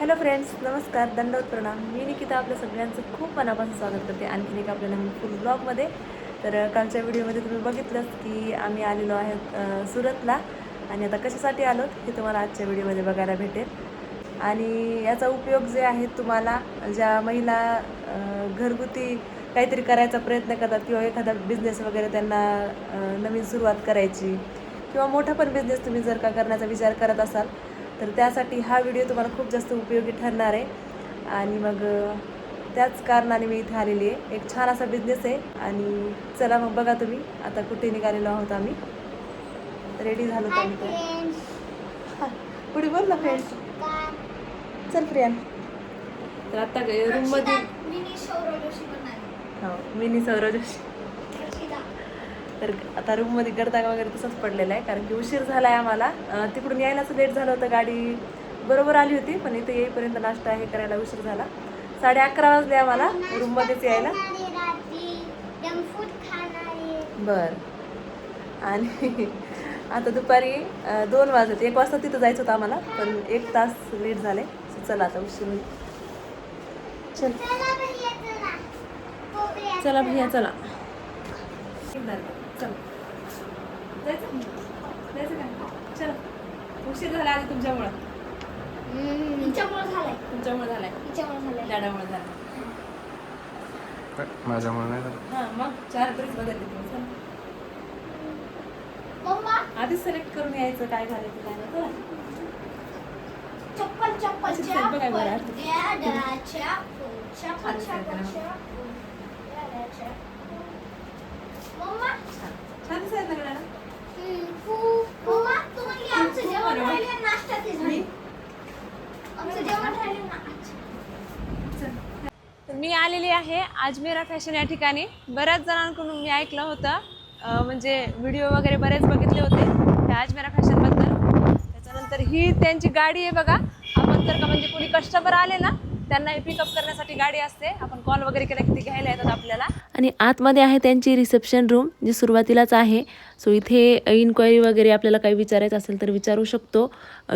Hello friends नमस्कार. दंडवत प्रणाम. मी निकिता आपल्या सगळ्यांचं खूप मनापासून स्वागत करते. आणखीन एक आपल्या नवीन फुल ब्लॉगमध्ये तर कालच्या व्हिडिओमध्ये तुम्ही बघितलंच की आम्ही आलेलो आहेत सुरतला. आणि आता कशासाठी आलो हे तुम्हाला आजच्या व्हिडिओमध्ये बघायला भेटेल. आणि याचा उपयोग जे आहे तुम्हाला ज्या महिला घरगुती काहीतरी करायचा प्रयत्न करतात किंवा एखादा बिझनेस वगैरे त्यांना नवीन सुरुवात करायची किंवा मोठा पण बिझनेस तुम्ही जर का करण्याचा विचार करत असाल तर त्यासाठी हा व्हिडिओ तुम्हाला खूप जास्त उपयोगी ठरणार आहे. आणि मग त्याच कारणाने मी इथे आलेली आहे. एक छान असा बिझनेस आहे. आणि चला मग बघा तुम्ही आता कुठे निघालेलो आहोत आम्ही. रेडी झालो होतो आम्ही तर. हा, पुढे बोल ना फ्रेंड्स चल प्रियान तर आता रूममध्ये हो मिनी सौरव जोशी. तर आता रूममध्ये गर्दा वगैरे तसंच पडलेला आहे कारण की उशीर झाला आहे आम्हाला तिकडून यायलाच लेट झालं होतं गाडी बरोबर आली होती पण इथे येईपर्यंत नाश्ता हे करायला उशीर झाला. साडे अकरा वाजले आम्हाला रूममध्येच यायला. बर. आणि आता दुपारी दोन वाजत एक वाजता तिथं जायचं होतं आम्हाला पण एक तास लेट झाले. चला आता उशीर. होईल चल. चला भैया चला. कोपऱ्यात चला. जायचं? जायचं का? चला. उशीर झाला आधी तुमच्यामुळं. हिच्यामुळे झालाय. तुमच्यामुळे झालाय. हिच्यामुळे झालाय. लाडामुळे झाला माझ्यामुळे नाही झालं? हां मग चार तरीच बदलले तुम्ही. चला. मम्मा? आधीच सिलेक्ट करून यायचं काय झालं ते काय नाही चला. चप्पल चप्पल अच्छा, चल, बघा बरं, अर्थ. चप्पल चप्पल अर्थ चप्पल झाली. मी? आमचं जेवण राहिले ना. अच्छा. तर मी आलेली आहे अजमेरा फॅशन या ठिकाणी. बऱ्याच जणांकडून मी ऐकलं होतं. म्हणजे व्हिडिओ वगैरे बरेच बघितले होते त्या अजमेरा फॅशनबद्दल. त्याच्यानंतर ही त्यांची गाडी आहे बघा. आपण जर का म्हणजे कोणी कस्टमर आले ना त्यांना पिकअप करण्यासाठी गाडी असते. आपण कॉल वगैरे केला की ते घ्यायला येतात आपल्याला. आणि आतमध्ये आहे त्यांची रिसेप्शन रूम जी सुरुवातीलाच आहे. सो इथे इन्क्वायरी वगैरे आपल्याला काही विचारायचं असेल तर विचारू शकतो.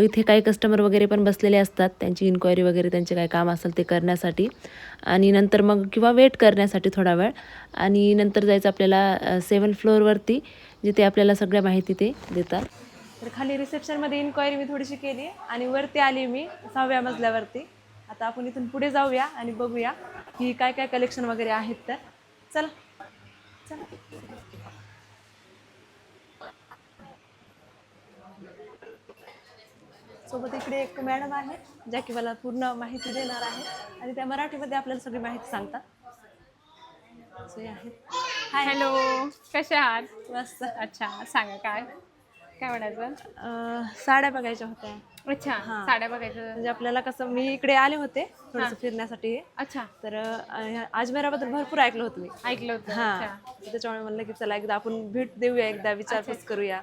इथे काही कस्टमर वगैरे पण बसलेले असतात. त्यांची इन्क्वायरी वगैरे त्यांचे काय काम असेल ते करण्यासाठी. आणि नंतर मग किंवा वेट करण्यासाठी थोडा वेळ. आणि नंतर जायचं आपल्याला सेवन फ्लोअरवरती जिथे आपल्याला सगळ्या माहिती ते देतात. तर खाली रिसेप्शनमध्ये इन्क्वायरी मी थोडीशी केली. आणि वरती आली मी सहाव्या मजल्यावरती. आता आपण इथून पुढे जाऊया आणि बघूया की काय काय कलेक्शन वगैरे आहेत तर. चला. चला. सोबत इकडे एक मॅडम आहे ज्या की मला पूर्ण माहिती देणार आहे. आणि त्या मराठीमध्ये आपल्याला सगळी माहिती सांगतात. हॅलो कशा आहात? मस्त. अच्छा सांगा काय? काय म्हणायचं? अं, साड्या बघायच्या होत्या. अच्छा हां. साड्या बघायचं म्हणजे आपल्याला कसं मी इकडे आले होते थोडंसं फिरण्यासाठी. अच्छा. तर अं, अजमेराबद्दल भरपूर ऐकलं होतं मी. ऐकलं होतं. हा. अच्छा. त्याच्यामुळे म्हणलं की चला एकदा आपण भेट देऊया एकदा विचारपूस करूया.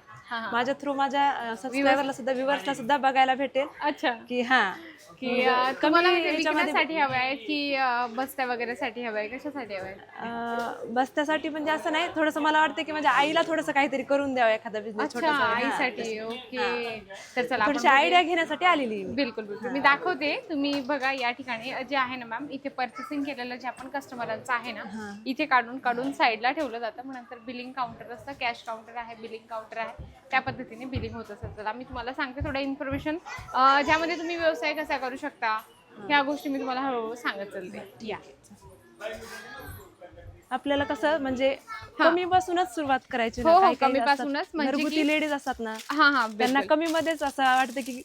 माझ्या थ्रू माझ्या सबस्क्रायबरला सुद्धा व्ह्युअर्सला सुद्धा बघायला भेटेल. अच्छा. की हा. की अं, तुम्हाला म्हणजे विकण्यासाठी हवं आहे की अं, बस्त्या वगैरे साठी हवं आहे कशासाठी हवं आहे अं, बस त्यासाठी म्हणजे असं नाही थोडंसं मला वाटतं की माझ्या आईला थोडंसं काहीतरी करून द्यावं एखादा बिझनेस अच्छा आईसाठी ओके. तर चला आपण थोडीशी आयडिया घेण्यासाठी आलेली मी. बिलकुल बिलकुल. मी दाखवते. तुम्ही बघा या ठिकाणी जे आहे ना मॅम इथे पर्चेसिंग केलेलं जे आपण कस्टमरांचं आहे ना इथे काढून काढून साईडला ठेवलं जातं. मग नंतर बिलिंग काउंटर असतं कॅश काउंटर आहे बिलिंग काउंटर आहे. त्या पद्धतीने बिलिंग होत असतं चला मी तुम्हाला सांगते थोडं इन्फॉर्मेशन ज्यामध्ये तुम्ही व्यवसाय कसा करू शकता ह्या गोष्टी मी तुम्हाला हळूहळू सांगत चालते या. आपल्याला कसं म्हणजे कमी पासूनच सुरुवात करायची. हो, हो, कमीपासूनच असतात. म्हणजे लेडीज असतात ना हा हा त्यांना कमी मध्येच असं वाटतं की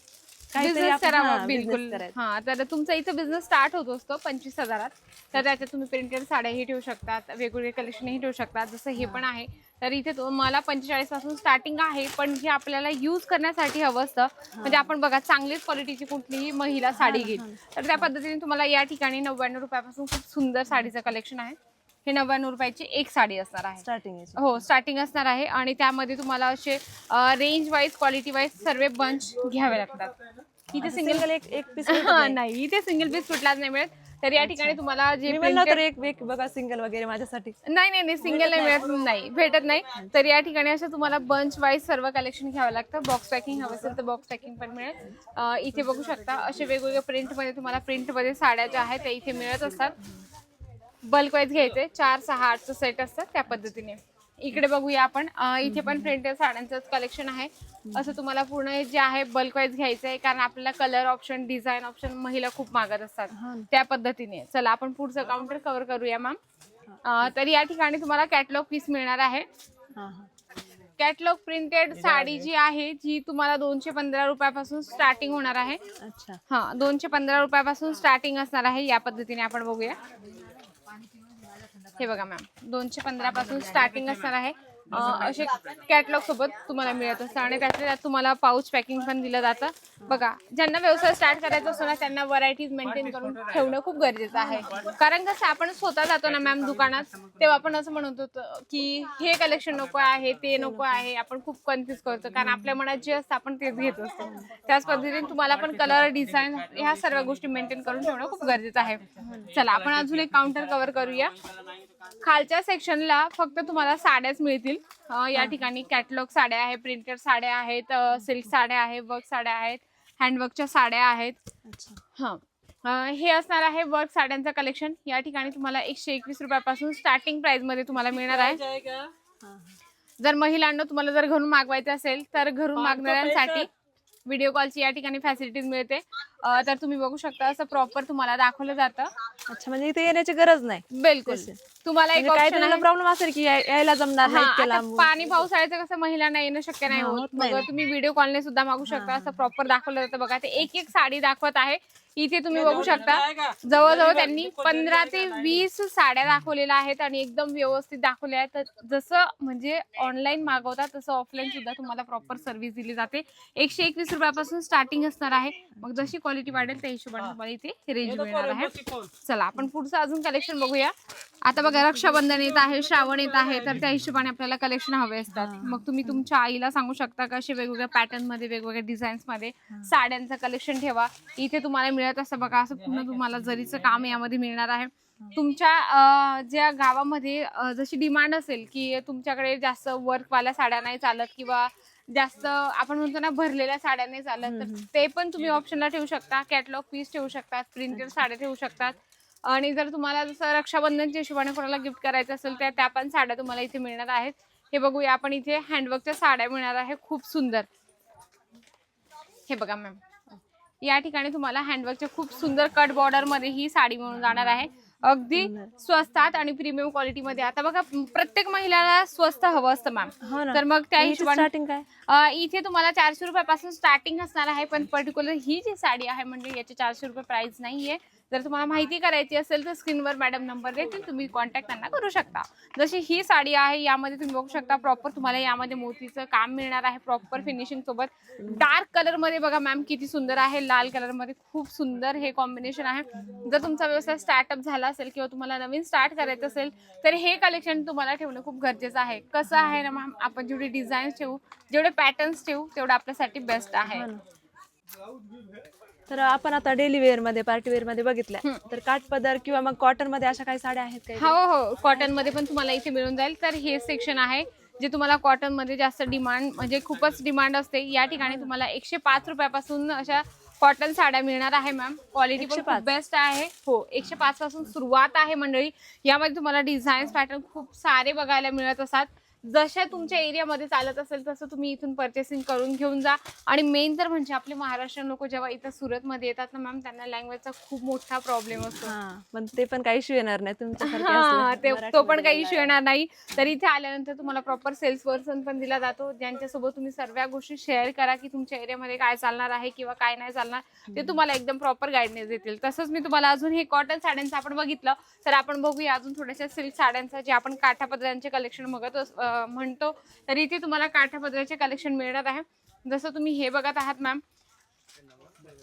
काहीतरी बिझनेस आपण- करावा हा, business बिलकुल. करायचा. हा तर तुमचा इथं बिझनेस स्टार्ट होत असतो पंचवीस हजारात. तर त्याच्यात तुम्ही प्रिंटेड साड्याही ठेवू शकतात वेगवेगळे कलेक्शनही ठेवू शकतात. जसं हे पण आहे तर इथे तुम्हाला पंचेचाळीसपासून स्टार्टिंग आहे पण जे आपल्याला यूज करण्यासाठी हवं असतं. म्हणजे आपण बघा चांगलीच क्वालिटीची कुठलीही महिला साडी घेईल. तर त्या पद्धतीने तुम्हाला या ठिकाणी नव्याण्णव रुपयापासून खूप सुंदर साडीचं कलेक्शन आहे. हे नव्याण्णव रुपयाची एक साडी असणार आहे. स्टार्टिंग. हो स्टार्टिंग असणार आहे आणि त्यामध्ये तुम्हाला असे रेंज वाईज क्वालिटी वाईज सर्व बंच घ्यावे लागतात. इथे सिंगल एक एक पीस नाही. इथे सिंगल पीस कुठलाच नाही मिळत. तर या ठिकाणी तुम्हाला जे तर एक एक बघा सिंगल वगैरे माझ्यासाठी. नाही नाही नाही सिंगल नाही मिळत नाही भेटत नाही. तर या ठिकाणी असं तुम्हाला बंच वाईज सर्व कलेक्शन घ्यावं लागतं. बॉक्स पॅकिंग हवं असेल तर बॉक्स पॅकिंग पण मिळेल. इथे बघू शकता असे वेगवेगळे प्रिंटमध्ये तुम्हाला प्रिंटमध्ये साड्या ज्या आहेत त्या इथे मिळत असतात. बल्क वाईज घ्यायचे. चार सहा आठचं सेट असतात त्या पद्धतीने. इकडे बघूया आपण. अं, इथे पण प्रिंटेड साड्यांचंच कलेक्शन आहे. असं तुम्हाला पूर्ण हे जे आहे बल्क वाईज घ्यायचं आहे कारण आपल्याला कलर ऑप्शन डिझाईन ऑप्शन महिला खूप मागत असतात. हा ना. त्या पद्धतीने. चला आपण पुढचं काउंटर कव्हर करूया मॅम अं, तर या ठिकाणी तुम्हाला कॅटलॉग पीस मिळणार आहे. हा हा. कॅटलॉग प्रिंटेड साडी जी आहे जी तुम्हाला दोनशे पंधरा रुपयापासून स्टार्टिंग होणार आहे. अच्छा. हा दोनशे पंधरा रुपयापासून स्टार्टिंग असणार आहे. या पद्धतीने आपण बघूया. हे बघा मॅम दोनशे पंधरा पासून स्टार्टिंग असणार आहे. असे कॅटलॉग सोबत तुम्हाला मिळत असतं. आणि त्यातल्या त्यात तुम्हाला पाऊच पॅकिंग पण दिलं जातं. बघा ज्यांना व्यवसाय स्टार्ट करायचा असतो ना त्यांना व्हरायटीज मेंटेन करून ठेवणं खूप गरजेचं आहे. कारण कसं आपण स्वतः जातो ना मॅम दुकानात तेव्हा आपण असं म्हणत होतो की हे कलेक्शन नको आहे ते नको आहे. आपण खूप कन्फ्युज करतो. कारण आपल्या मनात जे असतं आपण तेच घेत असतो. त्याच पद्धतीने तुम्हाला पण कलर डिझाईन ह्या सर्व गोष्टी मेंटेन करून ठेवणं खूप गरजेचं आहे. चला आपण अजून एक काउंटर कव्हर करूया. खालच्या सेक्शनला फक्त तुम्हाला साड्याच मिळतील. अं, या ठिकाणी कॅटलॉग साड्या आहेत प्रिंटेड साड्या आहेत सिल्क साड्या आहेत वर्क साड्या आहेत हँडवर्कच्या साड्या आहेत. अच्छा. हां. अं, हे असणार आहे वर्क साड्यांचं कलेक्शन. या ठिकाणी तुम्हाला एकशे एकवीस रुपयापासून स्टार्टिंग प्राइसमध्ये तुम्हाला मिळणार आहे. जर महिलांना तुम्हाला जर घरून मागवायचं असेल तर घरून मागणाऱ्यांसाठी व्हिडिओ कॉलची या ठिकाणी फॅसिलिटीज मिळते. अं, तर तुम्ही बघू शकता असं प्रॉपर तुम्हाला दाखवलं जातं. अच्छा म्हणजे इथे येण्याची गरज नाही. बिलकुल. तसे. तुम्हाला एक म्हणजे काही option त्यांना आहे. प्रॉब्लेम असेल की याय- यायला जमणार हा, नाही इतक्या आता लांबून. पाणी पावसाळ्याचं कसं महिलांना येणं शक्य नाही हा, होत. होत मग नाही ना. तुम्ही व्हिडिओ कॉलने सुद्धा मागू शकता. असं प्रॉपर दाखवलं जातं बघा. ते एक एक साडी दाखवत आहे. इथे तुम्ही बघू शकता. जवळजवळ त्यांनी पंधरा ते वीस साड्या दाखवलेल्या आहेत आणि एकदम व्यवस्थित दाखवल्या आहेत. तर जसं म्हणजे ऑनलाईन मागवता तसं ऑफलाईन सुद्धा तुम्हाला प्रॉपर सर्व्हिस दिली जाते. एकशे एकवीस रुपयापासून स्टार्टिंग असणार आहे. मग जशी क्वालिटी वाढेल त्या हिशोबाने तुम्हाला इथे रेंज मिळणार आहे. चला आपण पुढचं अजून कलेक्शन बघूया. आता बघा रक्षाबंधन येत आहे श्रावण येत आहे. तर त्या हिशोबाने आपल्याला कलेक्शन हवे असतात. मग तुम्ही तुमच्या आईला सांगू शकता का असे वेगवेगळ्या पॅटर्नमध्ये वेगवेगळ्या डिझाईन्समध्ये साड्यांचं कलेक्शन ठेवा. इथे तुम्हाला मिळत असं बघा असं पूर्ण तुम्हाला जरीचं काम यामध्ये मिळणार आहे. तुमच्या ज्या गावामध्ये जशी डिमांड असेल की तुमच्याकडे जास्त वर्कवाल्या साड्या नाही चालत किंवा जास्त आपण म्हणतो ना भरलेल्या साड्या नाही चालत तर ते पण तुम्ही ऑप्शनला ठेवू शकता. कॅटलॉग पीस ठेवू शकतात प्रिंटेड साड्या ठेवू शकतात. आणि जर तुम्हाला जसं रक्षाबंधनच्या हिशोबाने कोणाला गिफ्ट करायचं असेल तर त्या पण साड्या तुम्हाला इथे मिळणार आहेत. हे बघूया आपण इथे हँडवर्कच्या साड्या मिळणार आहे. खूप सुंदर. हे बघा मॅम या ठिकाणी तुम्हाला हँडवर्कच्या खूप सुंदर कट बॉर्डरमध्ये ही साडी मिळून जाणार आहे. अगदी स्वस्तात आणि प्रीमियम क्वालिटीमध्ये आता बघा प्रत्येक महिलाला स्वस्त हवं असतं मॅम हो तर मग त्या हिशोबाने इथे तुम्हाला चारशे रुपयापासून स्टार्टिंग असणार आहे पण पर्टिक्युलर ही जी साडी आहे म्हणजे याचे चारशे रुपये प्राइस नाहीये. जर तुम्हाला माहिती करायची असेल तर स्क्रीनवर मॅडम नंबर देतील तुम्ही कॉन्टॅक्ट त्यांना करू शकता. जशी ही साडी आहे यामध्ये तुम्ही बघू शकता प्रॉपर तुम्हाला यामध्ये मोतीचं काम मिळणार आहे प्रॉपर फिनिशिंग सोबत. डार्क कलरमध्ये बघा मॅम किती सुंदर आहे. लाल कलरमध्ये खूप सुंदर हे कॉम्बिनेशन आहे. जर तुमचा व्यवसाय स्टार्टअप झाला असेल किंवा तुम्हाला नवीन स्टार्ट करायचं असेल तर हे कलेक्शन तुम्हाला ठेवणं खूप गरजेचं आहे. कसं आहे ना मॅम आपण जेवढे डिझाईन्स ठेवू जेवढे पॅटर्न्स ठेवू तेवढं आपल्यासाठी बेस्ट आहे. हो तर आपण आता डेली वेअरमध्ये पार्टी वेअरमध्ये बघितल्या. हम्म. तर काठपदर किंवा मग कॉटनमध्ये अशा काही साड्या आहेत काही? हो हो. कॉटनमध्ये पण तुम्हाला इथे मिळून जाईल. तर हे सेक्शन आहे जे तुम्हाला कॉटनमध्ये जास्त डिमांड म्हणजे खूपच डिमांड असते. या ठिकाणी तुम्हाला एकशे पाच रुपयापासून अशा कॉटन साड्या मिळणार आहे मॅम क्वालिटी पण 105? खूप बेस्ट आहे. हो एकशे पाच पासून सुरुवात आहे मंडळी. यामध्ये तुम्हाला डिझाईन्स पॅटर्न खूप सारे बघायला मिळत असतात. जशा तुमच्या एरियामध्ये चालत असेल तसं तुम्ही इथून परचेसिंग करून घेऊन जा. आणि मेन तर म्हणजे आपले महाराष्ट्रीयन लोक जेव्हा इथं सुरतमध्ये येतात ना मॅम त्यांना लँग्वेजचा खूप मोठा प्रॉब्लेम असतो. हा पण ते पण काही इश्यू येणार नाही असले. ते पण काही इश्यू येणार नाही. तर इथे आल्यानंतर तुम्हाला प्रॉपर सेल्स पर्सन पण दिला जातो. ज्यांच्यासोबत तुम्ही सर्व गोष्टी शेअर करा की तुमच्या एरियामध्ये काय चालणार आहे किंवा काय नाही चालणार ते तुम्हाला एकदम प्रॉपर गाईडनेस देतील. तसंच मी तुम्हाला अजून हे कॉटन साड्यांचं आपण बघितलं. तर आपण बघूया अजून थोड्याशा सिल्क साड्यांचं जे आपण काठापदरांचे कलेक्शन बघत म्हणतो तर इथे तुम्हाला काठापदराचे कलेक्शन मिळणार आहे. जसं तुम्ही हे बघत आहात मॅम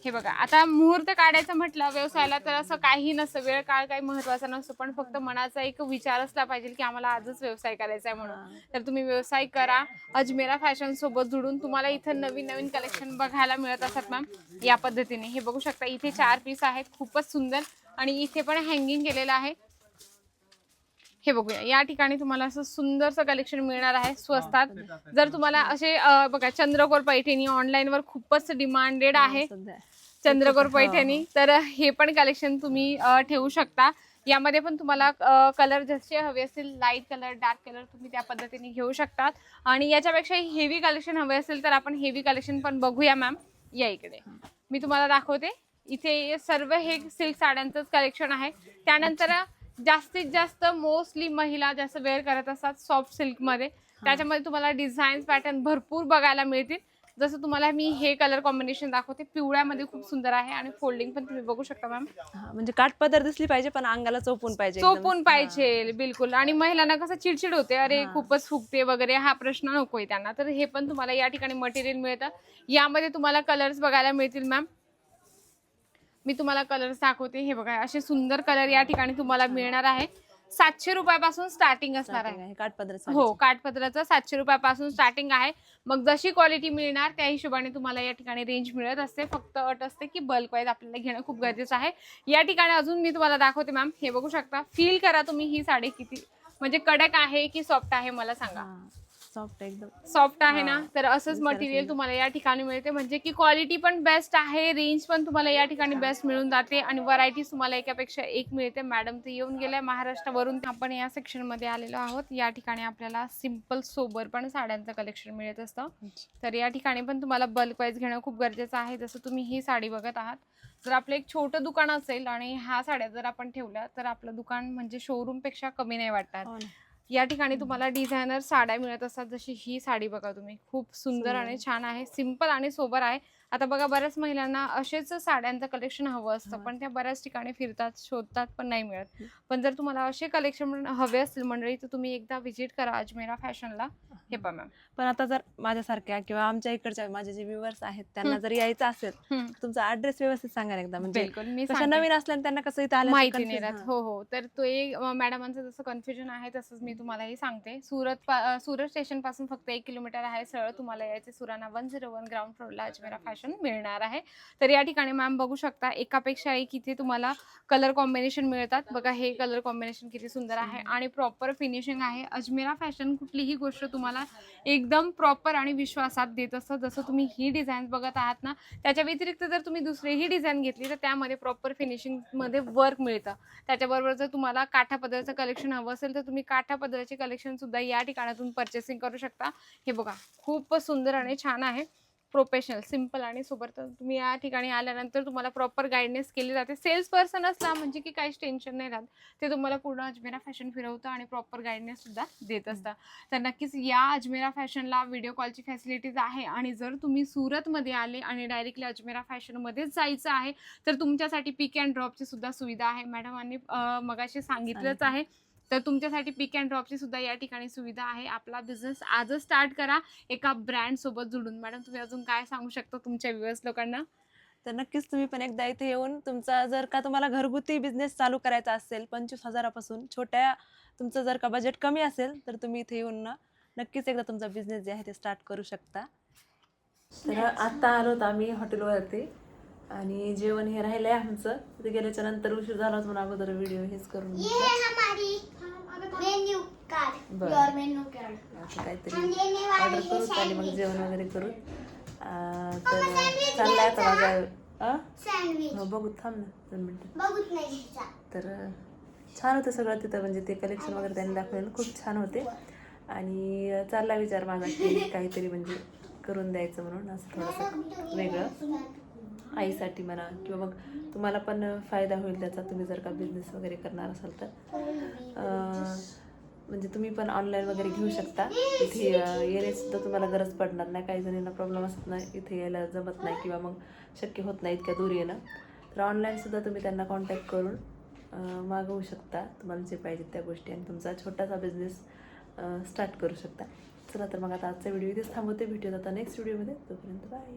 हे बघा आता मुहूर्त काढायचं म्हटलं व्यवसायाला तर असं काही नसतं. वेळ काळ काही महत्त्वाचा नसतो पण फक्त मनाचा एक विचार असला पाहिजे की आम्हाला आजच व्यवसाय करायचा आहे म्हणून. तर तुम्ही व्यवसाय करा. अजमेरा फॅशन सोबत जुडून तुम्हाला इथं नवीन नवीन कलेक्शन बघायला मिळत असतात मॅम या पद्धतीने. हे बघू शकता इथे चार पीस आहेत खूपच सुंदर. आणि इथे पण हँगिंग केलेलं आहे. हे बघूया. या ठिकाणी तुम्हाला असं सुंदरसं कलेक्शन मिळणार आहे. स्वस्तात. जर तुम्हाला असे बघा चंद्रकोर पैठणी ऑनलाईन वर खूपच डिमांडेड आहे. चंद्रकोर हो. पैठणी. तर हे पण कलेक्शन तुम्ही ठेवू शकता. यामध्ये पण तुम्हाला कलर जसे हवे असतील लाइट कलर डार्क कलर तुम्ही त्या पद्धतीने घेऊ शकतात. आणि याच्यापेक्षा हेवी कलेक्शन हवे असेल तर आपण हेवी कलेक्शन पण बघूया मॅम या इकडे. मी तुम्हाला दाखवते. इथे सर्व हे सिल्क साड्यांचंच कलेक्शन आहे. त्यानंतर जास्तीत जास्त मोस्टली महिला जास्त वेअर करत असतात सॉफ्ट सिल्कमध्ये. त्याच्यामध्ये तुम्हाला डिझाईन्स पॅटर्न भरपूर बघायला मिळतील. जसं तुम्हाला मी हे कलर कॉम्बिनेशन दाखवते. पिवळ्यामध्ये खूप सुंदर आहे आणि फोल्डिंग पण तुम्ही बघू शकता मॅम. म्हणजे काठपदर दिसली पाहिजे पण अंगाला चोपून पाहिजे. चोपून पाहिजे बिलकुल. आणि महिलांना कसं चिडचिड होते. अरे. खूपच फुगते वगैरे हा प्रश्न नकोय त्यांना. तर हे पण तुम्हाला या ठिकाणी मटेरियल मिळतं. यामध्ये तुम्हाला कलर्स बघायला मिळतील मॅम. मी तुम्हाला कलर्स दाखवते. हे बघा असे सुंदर कलर या ठिकाणी तुम्हाला मिळणार आहे. सातशे रुपयापासून स्टार्टिंग असणार आहे. Starting आहे काठपदर हो काठपत्राचं सातशे रुपयापासून स्टार्टिंग आहे. मग जशी क्वालिटी मिळणार त्या हिशोबाने तुम्हाला या ठिकाणी रेंज मिळत असते. फक्त अट असते की बल्क वाईज आपल्याला घेणं खूप गरजेचं आहे. या ठिकाणी अजून मी तुम्हाला दाखवते मॅम हे बघू शकता. फील करा तुम्ही ही साडी किती म्हणजे कडक आहे की सॉफ्ट आहे मला सांगा. सॉफ्ट एकदम. सॉफ्ट आहे ना. तर असंच मटेरियल नाही. तुम्हाला या ठिकाणी मिळते. म्हणजे की क्वालिटी पण बेस्ट आहे रेंज पण तुम्हाला या ठिकाणी बेस्ट मिळून जाते आणि व्हरायटीज तुम्हाला एकापेक्षा एक मिळते. मॅडम ते येऊन गेल्या महाराष्ट्रावरून आपण या सेक्शनमध्ये आलेलो आहोत. या ठिकाणी आपल्याला सिंपल सोबर पण साड्यांचं कलेक्शन मिळत असतं. तर या ठिकाणी पण तुम्हाला बल्क वाईज घेणं खूप गरजेचं आहे. जसं तुम्ही ही साडी बघत आहात. जर आपलं एक छोटं दुकान असेल आणि ह्या साड्या जर आपण ठेवल्या तर आपलं दुकान म्हणजे शोरूमपेक्षा कमी नाही वाटतात हो. या ठिकाणी तुम्हाला डिझायनर साड्या मिळत असतात. जशी ही साडी बघा तुम्ही. खूप सुंदर. आणि छान आहे. सिंपल आणि सोबर आहे. आता बघा बऱ्याच महिलांना असेच साड्यांचं कलेक्शन हवं असतं हा. पण त्या बऱ्याच ठिकाणी फिरतात शोधतात पण नाही मिळत. पण जर तुम्हाला असे कलेक्शन हवे असतील मंडळी तर तुम्ही एकदा व्हिजिट करा अजमेरा फॅशनला. हे पहा मॅम पण आता जर माझ्यासारख्या किंवा आमच्या इकडच्या माझे जे व्ह्युअर्स आहेत त्यांना जर यायचं असेल तुमचा ऍड्रेस व्यवस्थित सांगा एकदा. म्हणजे बिलकुल मी. नवीन असल्याने त्यांना कसं इथं माहिती नाही राहत. हो. हो तर तो मॅडमांचं जसं कन्फ्युजन आहे तसंच मी तुम्हालाही सांगते. सुरत सुरत स्टेशनपासून फक्त एक किलोमीटर आहे सरळ तुम्हाला यायचे Surana one zero one ground फ्लोअरला अजमेरा फॅशन मिळणार आहे. तर या ठिकाणी मॅम बघू शकता एकापेक्षा एक इथे तुम्हाला कलर कॉम्बिनेशन मिळतात. बघा हे कलर कॉम्बिनेशन किती सुंदर आहे आणि प्रॉपर फिनिशिंग आहे. अजमेरा फॅशन कुठलीही गोष्ट तुम्हाला एकदम प्रॉपर आणि विश्वासात देत असतं. जसं तुम्ही ही डिझाईन बघत आहात ना त्याच्या व्यतिरिक्त जर तुम्ही दुसरीही डिझाईन घेतली तर त्यामध्ये प्रॉपर फिनिशिंगमध्ये वर्क मिळतं. त्याच्याबरोबर जर तुम्हाला काठा पदराचं कलेक्शन हवं असेल तर तुम्ही काठा पदराचे कलेक्शन सुद्धा या ठिकाणातून परचेसिंग करू शकता. हे बघा खूप सुंदर आणि छान आहे. प्रोफेशनल सिंपल आणि सोबत तुम्ही या ठिकाणी आल्यानंतर तुम्हाला प्रॉपर गायडन्स केली जाते. सेल्स पर्सन असला म्हणजे की काहीच टेन्शन नाही राहत. ते तुम्हाला पूर्ण अजमेरा फॅशन फिरवतं आणि प्रॉपर गायडन्स सुद्धा देत असतं तर नक्कीच या अजमेरा फॅशनला व्हिडिओ कॉलची फॅसिलिटीज आहे आणि जर तुम्ही सुरतमध्ये आले आणि डायरेक्टली अजमेरा फॅशनमध्येच जायचं आहे तर तुमच्यासाठी पिक अँड ड्रॉपची सुद्धा सुविधा आहे. मॅडमांनी मगाशी सांगितलंच आहे. तर तुमच्यासाठी पिक अँड ड्रॉपची सुद्धा या ठिकाणी सुविधा आहे. आपला बिझनेस आजच स्टार्ट करा. एका ब्रँड सोबत जुडून मॅडम तुम्ही अजून काय सांगू शकता तुमच्या व्ह्युअर्स लोकांना? तर नक्कीच तुम्ही पण एकदा इथे येऊन तुमचा जर का तुम्हाला घरगुती बिझनेस चालू करायचा असेल पंचवीस हजारापासून छोट्या तुमचं जर का बजेट कमी असेल तर तुम्ही इथे येऊन ना नक्कीच एकदा तुमचा बिझनेस जे आहे ते स्टार्ट करू शकता. तर आता आलोत आम्ही हॉटेलवरती आणि जेवण हे राहिलंय आमचं. तिथे गेल्याच्यानंतर उशीर झाला होता म्हणून अगोदर व्हिडिओ हेच करून ये घेतला. हमारी मेन्यू कार्ड बरं. कार्ड असं काहीतरी ऑर्डर हैं करू आणि मग जेवण वगैरे करू. तर चाललंय आता माझा हो बघू थांब ना दोन मिनिटं. तर छान होतं सगळं तिथं म्हणजे ते कलेक्शन वगैरे त्यांनी दाखवलेलं खूप छान होते. आणि चालला विचार माझा की काहीतरी म्हणजे करून द्यायचं म्हणून असं थोडंसं वेगळं. आईसाठी म्हणा किंवा मग तुम्हाला पण फायदा होईल त्याचा तुम्ही जर का बिझनेस वगैरे करणार असाल तर. अं, म्हणजे तुम्ही पण ऑनलाईन वगैरे घेऊ शकता. इथे अं, येण्याची सुद्धा तुम्हाला गरज पडणार नाही. काही जणींना प्रॉब्लेम असत नाही. इथे यायला जमत नाही किंवा मग शक्य होत नाही इतक्या दूर येणं. तर ऑनलाईन सुद्धा तुम्ही त्यांना कॉन्टॅक्ट करून मागवू शकता. तुम्हाला जे पाहिजे त्या गोष्टी आणि तुमचा छोटासा बिझनेस स्टार्ट करू शकता. चला तर मग आता आजचा व्हिडिओ इथेच थांबवते. भेटूयात आता नेक्स्ट व्हिडिओमध्ये तोपर्यंत बाय